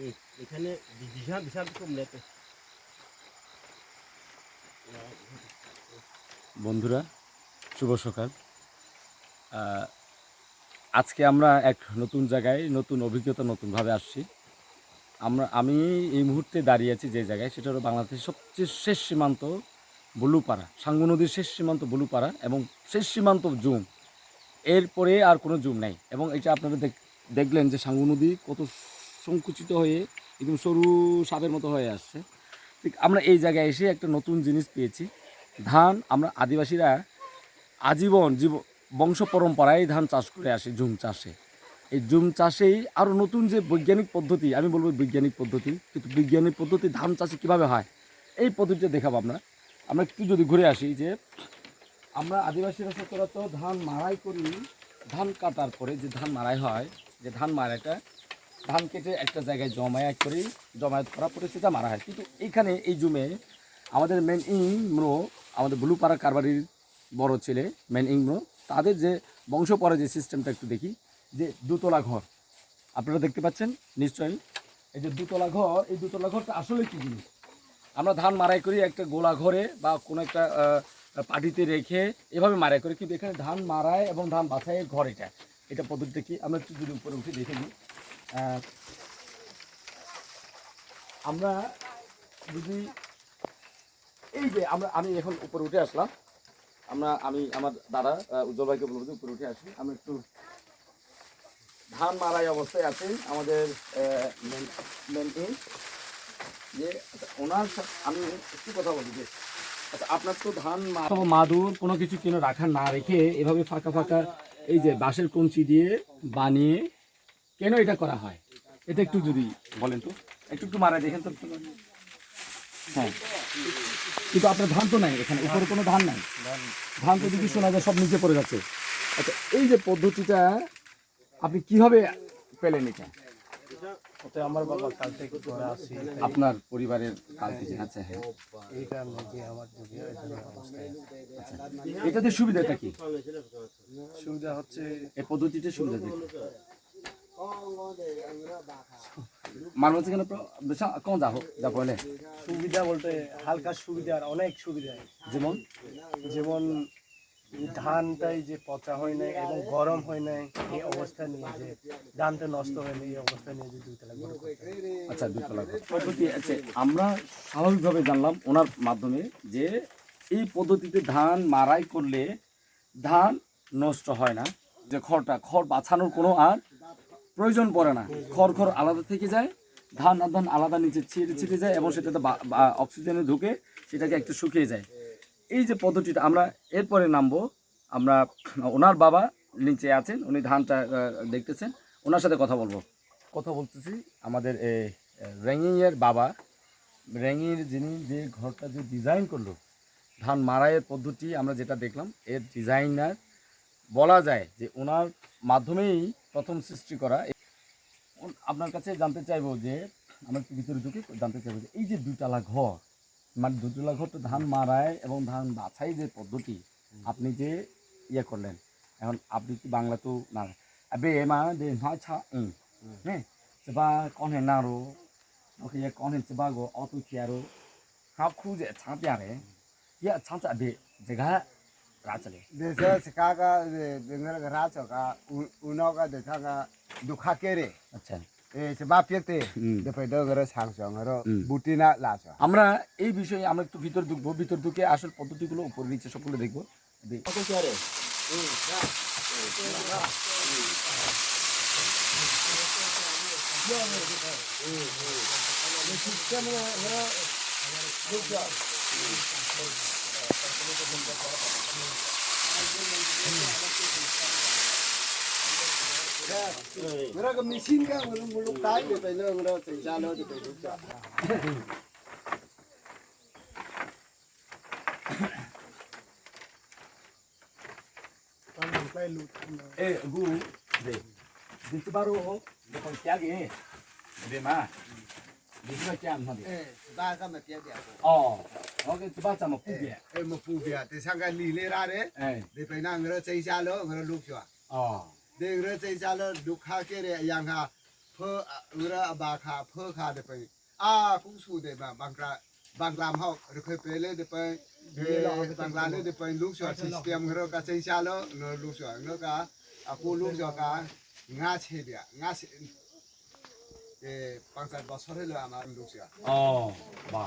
응, এখানে বিশাল বিশাল কমলেতে বন্ধুরা শুভ সকাল। আজকে আমরা এক নতুন জায়গায় নতুন অভিজ্ঞতা নতুনভাবে আসছি। আমরা আমি এই মুহূর্তে দাঁড়িয়ে আছি যে জায়গায় সেটা হলো বাংলাদেশের সবচেয়ে শেষ সীমান্ত বুলুপাড়া সাঙ্গু নদীর শেষ সীমান্ত বুলুপাড়া এবং শেষ সীমান্ত জুম। এরপরে আর কোনো জুম নেই। এবং এটা আপনারা দেখ- দেখলেন যে সাঙ্গু নদী কত সংকুচিত হয়ে একদম সরু সাপের মতো হয়ে আসছে। ঠিক, আমরা এই জায়গায় এসে একটা নতুন জিনিস পেয়েছি। ধান, আমরা আদিবাসীরা আজীবন জীব, বংশ পরম্পরায় ধান চাষ করে আসে জুম চাষে। এই জুম চাষেই আরও নতুন যে বৈজ্ঞানিক পদ্ধতি, আমি বলব বৈজ্ঞানিক পদ্ধতি, কিন্তু বৈজ্ঞানিক পদ্ধতি ধান চাষে কীভাবে হয়, এই পদ্ধতিটা দেখাবো আমরা। আমরা একটু যদি ঘুরে আসি যে, আমরা আদিবাসীরা সচরাচর ধান মারাই করি ধান কাটার পরে যে ধান মারাই হয়, যে ধান মাড়াইটা ধান কেটে একটা জায়গায় জমায়েত করি, জমায়েত করার পরে সেটা মারা হয়। কিন্তু এইখানে, এই জুমে আমাদের মেন ইমরো আমাদের ব্লুপাড়া কারবারির বড় ছেলে মেন ইমরো তাদের যে বংশ পরে যে সিস্টেমটা একটু দেখি, যে দুতলা ঘর। আপনারা দেখতে পাচ্ছেন? নিশ্চয়ই। এই যে দুতলা ঘর, এই দুতলা ঘরটা আসলে কী জিনিস? আমরা ধান মারাই করি একটা গোলা ঘরে বা কোনো একটা পাটিতে রেখে এভাবে মারাই করি, কিন্তু এখানে ধান মারায় এবং ধান বাছাইয়ের ঘর এটা। এটা পদ্ধতিটা কি? আমরা একটু যদি উপরে উঠে দেখে নিই। আমরা যদি এই যে আমরা আমি এখন উপরে উঠে আসলাম। আমরা আমি আমার দাদা উজ্জ্বল ভাইকে বলব যে উপরে উঠে আসি। আমি একটু ধান মারাই অবস্থায় আছেন আমাদের মেন যে আচ্ছা, ওনার আমি একটু কথা বলি যে আচ্ছা আপনার তো ধান মাদুর কোনো কিছু কিনে রাখা না রেখে এভাবে ফাঁকা ফাঁকা এই যে বাঁশের কঞ্চি দিয়ে বানিয়ে কেন এটা করা হয়? এটা একটু যদি বলেন তো। একটু একটু মারা দেখেন তো। হ্যাঁ। কিন্তু আপনার ধান তো নাই এখানে উপরে কোনো ধান নাই? ধান তো দিকে শোনা যায় সব নিচে পড়ে যাচ্ছে। আচ্ছা এই যে পদ্ধতিটা আপনি কীভাবে পেলেন এটা? আমার বাবা কাল থেকে করে আসি। আপনার পরিবারের কাল থেকে আচ্ছা হ্যাঁ। এই কারণে যে আমার যুগে এখানে অবস্থায় আছে। এটাতে সুবিধাটা কি? সুবিধা হচ্ছে এই পদ্ধতিতে সুবিধা মানুষ এখানে কম যা হোক যা বলে। সুবিধা বলতে হালকা সুবিধা আর অনেক সুবিধা। যেমন? যেমন ধানটাই যে পচা হয় নাই এবং গরম হয় নাই এই অবস্থা নিয়ে যে ধানটা নষ্ট হয় না এই অবস্থা নিয়ে যে দুইতলা আচ্ছা ঘর। পদ্ধতি আছে। আমরা স্বাভাবিকভাবে জানলাম ওনার মাধ্যমে যে এই পদ্ধতিতে ধান মারাই করলে ধান নষ্ট হয় না যে খড়টা খড় বাছানোর কোনো আর প্রয়োজন পড়ে না। খড় খড় আলাদা থেকে যায়, ধান আর ধান আলাদা নিচে ছিঁড়ে ছিঁড়ে যায় এবং সেটাতে অক্সিজেনে ঢুকে সেটাকে একটু শুকিয়ে যায়। এই যে পদ্ধতিটা আমরা এরপরে নামবো। আমরা ওনার বাবা নিচে আছেন, উনি ধানটা দেখতেছেন, ওনার সাথে কথা বলব। কথা বলতেছি, আমাদের র্যাঙ্গিংয়ের বাবা র্যাঙ্গির যিনি যে ঘরটা যে ডিজাইন করল, ধান মারাইয়ের পদ্ধতি আমরা যেটা দেখলাম, এর ডিজাইনার বলা যায় যে ওনার মাধ্যমেই প্রথম সৃষ্টি করা। আপনার কাছে জানতে চাইব যে, আমরা ভিতরে ঢুকে জানতে চাইব যে, এই যে দুতলা ঘর মানে দুতলা তো ধান মারায় এবং ধান বাছাই যে পদ্ধতি, আপনি যে ইয়ে করলেন, এখন আপনি কি বাংলা তো না, আবে মা দে মা ছা 응 হ্যাঁ বা কন হে নারো, ওকে ইয়ে কন হে চিবা গো অটো কিয়ারো হাফ খুঁজে ছা প্যারে ইয়া ছা ছা বে যেগা রাচলে Desa sekaga de dengar racho ka uno ka de thanga dukha kere. আচ্ছা E seba piete হুম। de pedo gara sangso ngaro হুম। butina laso. আমরা এই বিষয়ে আমরা একটু ভিতর ঢুকবো ভিতর ঢুকে আসল পদ্ধতিগুলো উপরে নিচে সবগুলো দেখব দে- কত কি আরে? 그러고 미신가 그런 물로 다이게 되는 거라 진짜로 되게 좋다. ए गु दे। दिस बारो हो देखो क्या गे दे माँ। दिस का क्या हम दे ए बा का मैं क्या दे ओ। ဟုတ်ကဲ့ဒီပတ်ဆောင်မပူပြ အဲမပူပြတေဆောင်ကလီလေးရတယ်အေး ဒီပိုင်နာငရစိတ်ချလို့ငရလူပြောအော်ဒီငရစိတ်ချလို့ဒုက္ခကရအရင်ကဖောငရအဘာခါဖောခါဒီပိုင်အာကုစုတဲ့ဘာဘင်္ဂလာဘင်္ဂလာမဟုတ်ရခွေပေးလေဒီပိုင်ဒီဘင်္ဂလာလေဒီပိုင်လူပြောစစ္စတမ်ငရကစိတ်ချလို့ငရလူပြောငရကအခုလူပြောကငါချေပြငါချေအဲပန်းစားပါဆော်ရလာမှာလူပြော အော်ပါ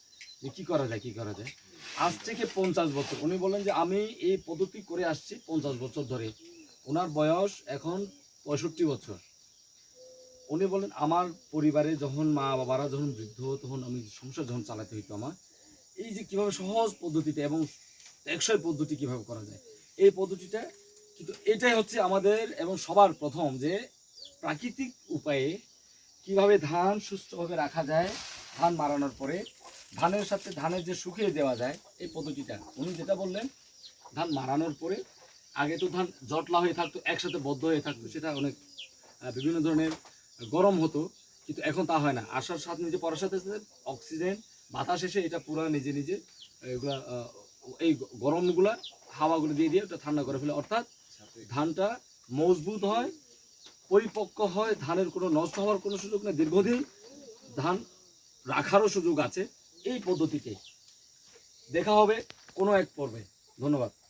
যে কী করা যায়, কী করা যায়? আজ থেকে পঞ্চাশ বছর। উনি বললেন যে, আমি এই পদ্ধতি করে আসছি পঞ্চাশ বছর ধরে। ওনার বয়স এখন পঁয়ষট্টি বছর। উনি বলেন আমার পরিবারে যখন মা বাবারা যখন বৃদ্ধ তখন আমি সংসার যখন চালাতে হইতো আমার, এই যে কীভাবে সহজ পদ্ধতিতে এবং টেকসই পদ্ধতি কীভাবে করা যায়, এই পদ্ধতিটা কিন্তু এটাই হচ্ছে আমাদের এবং সবার প্রথম যে প্রাকৃতিক উপায়ে কীভাবে ধান সুস্থভাবে রাখা যায়, ধান মারানোর পরে ধানের সাথে ধানের যে শুকিয়ে দেওয়া যায়, এই পদ্ধতিটা। উনি যেটা বললেন, ধান মারানোর পরে আগে তো ধান জটলা হয়ে থাকতো, একসাথে বদ্ধ হয়ে থাকতো, সেটা অনেক বিভিন্ন ধরনের গরম হতো, কিন্তু এখন তা হয় না। আসার সাথে নিজে পড়ার সাথে সাথে অক্সিজেন, বাতাস এসে এটা পুরো নিজে নিজে, এগুলা এই গরমগুলা, হাওয়াগুলো দিয়ে দিয়ে ওটা ঠান্ডা করে ফেলে। অর্থাৎ ধানটা মজবুত হয়, পরিপক্ক হয়, ধানের কোনো নষ্ট হওয়ার কোনো সুযোগ নেই। দীর্ঘদিন ধান রাখারও সুযোগ আছে। এই পদ্ধতিতে দেখা হবে কোনো এক পর্বে। ধন্যবাদ।